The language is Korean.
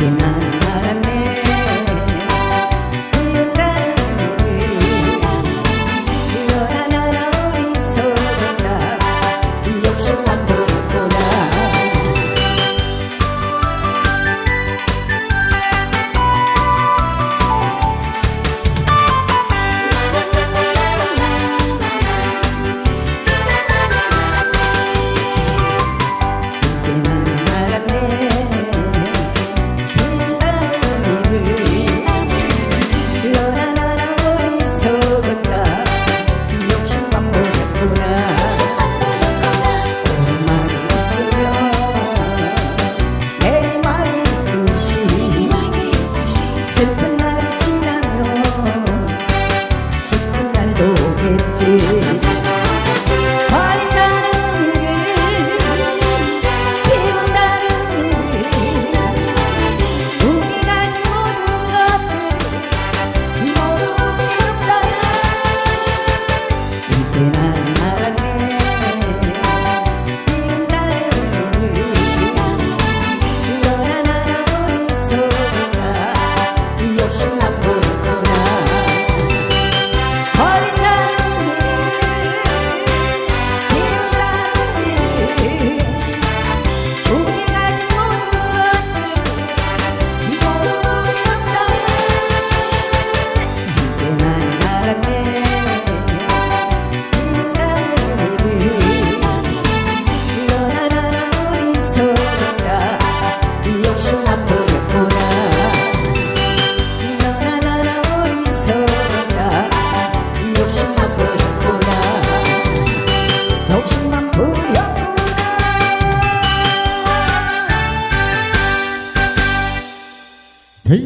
tonight. 있지 머리 다른 일 기분 다른 일 우리가 주는 것들 모두 지었어요 이제 나는 알았네 기분 다른 일 너란 보니 속아 욕심 안 보. thấy